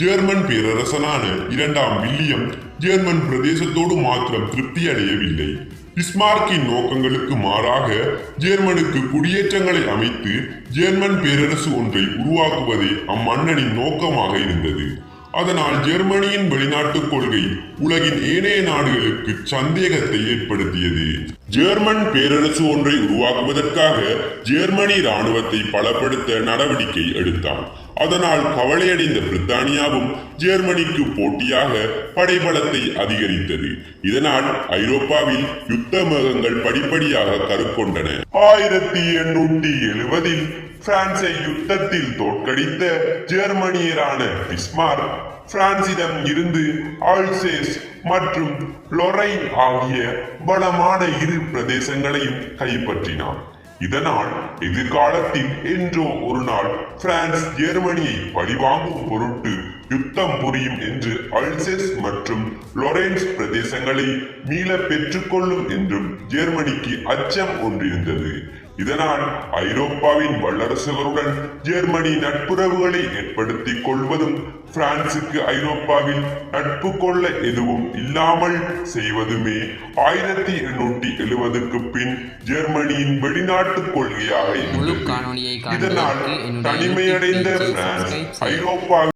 German பேரரசனான இரண்டாம் William German பிரதேசத்தோடு மாத்திரம் திருப்தி அடையவில்லை பிஸ்மார்க்கின் நோக்கங்களுக்கு மாறாக ஜெர்மனுக்கு குடியேற்றங்களை அமைத்து ஜெர்மன் பேரரசு ஒன்றை உருவாக்குவதே அம்மன்னனின் நோக்கமாக இருந்தது. அதனால் ஜெர்மனியின் வெளிநாட்டுக் கொள்கை உலகின் ஏனைய நாடுகளுக்கு சந்தேகத்தை ஏற்படுத்தியது. ஜெர்மன் பேரரசு ஒன்றை உருவாக்குவதற்காக ஜெர்மனி இராணுவத்தை பலப்படுத்த நடவடிக்கை எடுத்தான். அதனால் கவலையடைந்த பிரித்தானியாவும் ஜெர்மனிக்கு போட்டியாக படைபலத்தை அதிகரித்தது. இதனால் ஐரோப்பாவில் யுத்த மேகங்கள் படிப்படியாக கருக்கொண்டன ஆயிரத்தி எண்ணூற்றி எழுபதில் பிரான்சை யுத்தத்தில் தோற்கடித்த ஜெர்மனியரான பிஸ்மார்க் பிரான்சிடம் இருந்து ஆல்சேஸ் மற்றும் லொரைன் ஆகிய பலமான இரு பிரதேசங்களையும் கைப்பற்றினார் இதனால் எதிர்காலத்தில் என்றோ ஒரு நாள் பிரான்ஸ் ஜெர்மனியை பழிவாங்கும் பொருட்டு யுத்தம் புரியும் என்று அல்செஸ் மற்றும் லொரேன்ஸ் பிரதேசங்களை மீள பெற்றுக்கொள்ளும் என்றும் ஜெர்மனிக்கு அச்சம் ஒன்றிருந்தது. இதனால் ஐரோப்பாவின் வல்லரசுகளுடன் ஜெர்மனி நட்புறவுகளை ஏற்படுத்திக் கொள்வதும் பிரான்சுக்கு ஐரோப்பாவில் நட்பு கொள்ள எதுவும் இல்லாமல் செய்வதுமே ஆயிரத்தி எண்ணூற்றி எழுபதுக்கு பின் ஜெர்மனியின் வெளிநாட்டு கொள்கையாக இதனால் தனிமையடைந்த பிரான்ஸ் சப்ஸ்கிரைப் செய்யவும். ஐரோப்பா